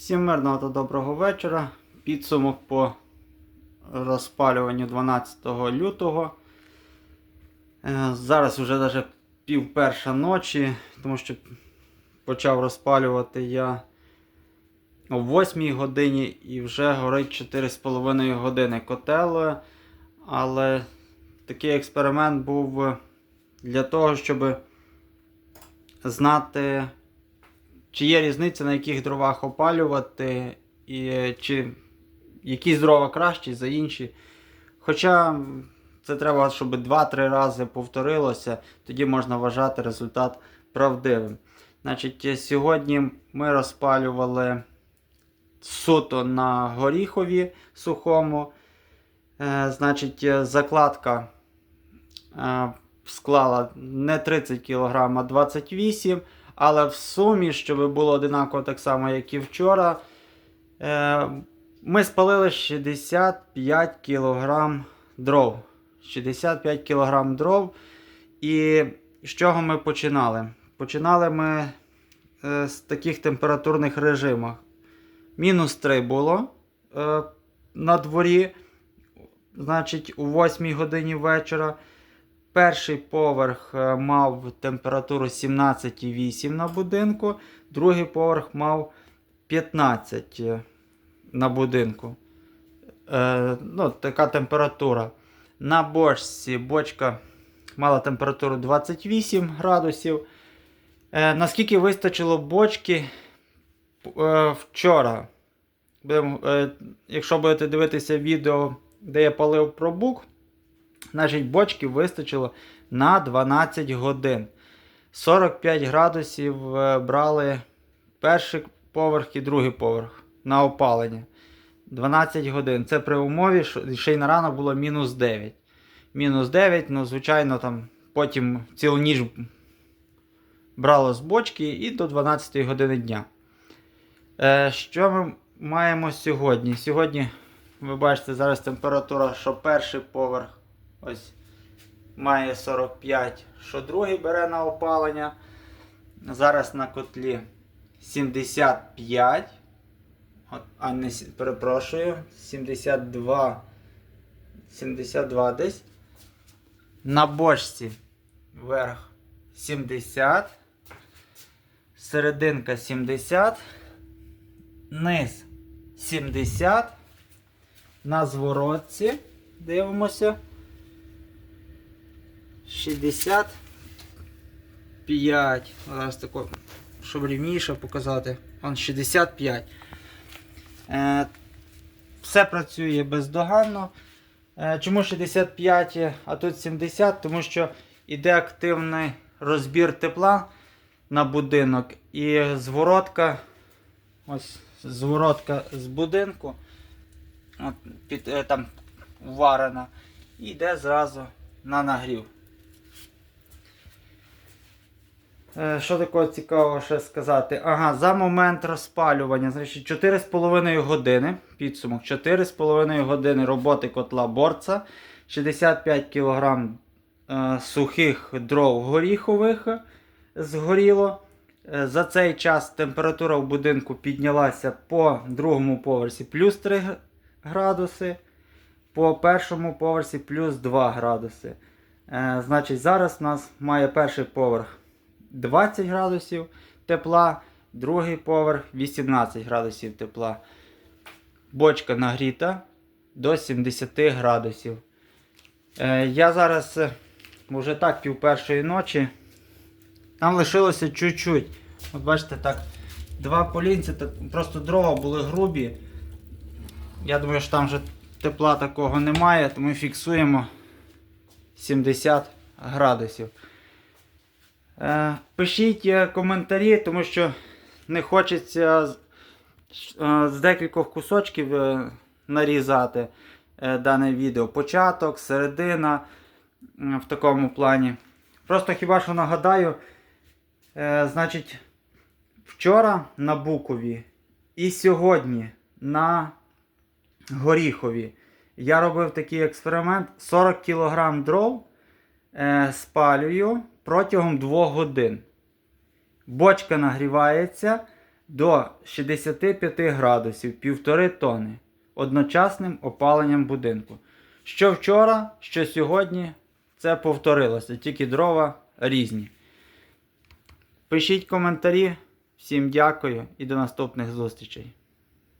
Всім мирного та доброго вечора. Підсумок по розпалюванню 12 лютого. Е, Зараз вже навіть пів ночі, тому що почав розпалювати я о 8 годині і вже горить 4,5 години котел. Але такий експеримент був для того, щоб знати. Чи є різниця на яких дровах опалювати, і чи якісь дрова кращі за інші. Хоча це треба, щоб 2-3 рази повторилося, тоді можна вважати результат правдивим. Значить, сьогодні ми розпалювали суто на горіхові сухому. Е, значить, закладка е, склала не 30 кг, а 28 але в сумі, щоб було одинаково так само, як і вчора, е, ми спалили 65 кг дров. 65 кг дров. І з чого ми починали? Починали ми е, з таких температурних режимах. Мінус 3 було е, на дворі, значить, у 8 годині вечора. Перший поверх е, мав температуру 17,8 на будинку, другий поверх мав 15 на будинку. Е, ну, Така температура. На бочці бочка мала температуру 28 градусів. Е, наскільки вистачило бочки е, вчора? Будемо, е, якщо будете дивитися відео, де я палив пробук, Значить, бочки вистачило на 12 годин. 45 градусів е, брали перший поверх і другий поверх на опалення. 12 годин. Це при умові, що ще й на ранок було мінус 9. Мінус 9, ну, звичайно, там потім цілу ніч брало з бочки і до 12 години дня. Е, Що ми маємо сьогодні? Сьогодні, ви бачите, зараз температура, що перший поверх. Ось має 45, що другий бере на опалення. Зараз на котлі 75. От, а не перепрошую, 72. 72 десь. На бочці верх 70. Серединка 70. Низ 70. На зворотці дивимося. 65. Зараз тако, щоб рівніше показати. Он 65. Е, все працює бездоганно. Е, чому 65, а тут 70? Тому що йде активний розбір тепла на будинок і зворотка. Ось зворотка з будинку. От, під, е, там варена. І йде зразу на нагрів. Е, Що такого цікавого ще сказати? Ага, за момент розпалювання, значить 4,5 години. Підсумок 4,5 години роботи котла борца, 65 кг е, сухих дров горіхових згоріло. Е, За цей час температура в будинку піднялася по другому поверсі плюс 3 градуси по першому поверсі плюс 2 градуси. Е, значить, зараз у нас має перший поверх 20 градусів тепла, другий поверх 18 градусів тепла. Бочка нагріта до 70 градусів. Е, я зараз е, вже так пів першої ночі. Там лишилося чуть-чуть. От бачите, так, два полінці, просто дрова були грубі. Я думаю, що там вже тепла такого немає, тому фіксуємо 70 градусів. Е, пишіть е, коментарі, тому що не хочеться з, е, декількох кусочків нарізати дане відео. Початок, середина в такому плані. Просто хіба що нагадаю, значить, вчора на Букові і сьогодні на Горіхові. Я робив такий експеримент: 40 кг дров спалюю протягом 2 годин. Бочка нагрівається, до 65 градусів 1,5 тони одночасним опаленням будинку. Що вчора, що сьогодні, це повторилося, тільки дрова різні. Пишіть коментарі. Всім дякую і до наступних зустрічей.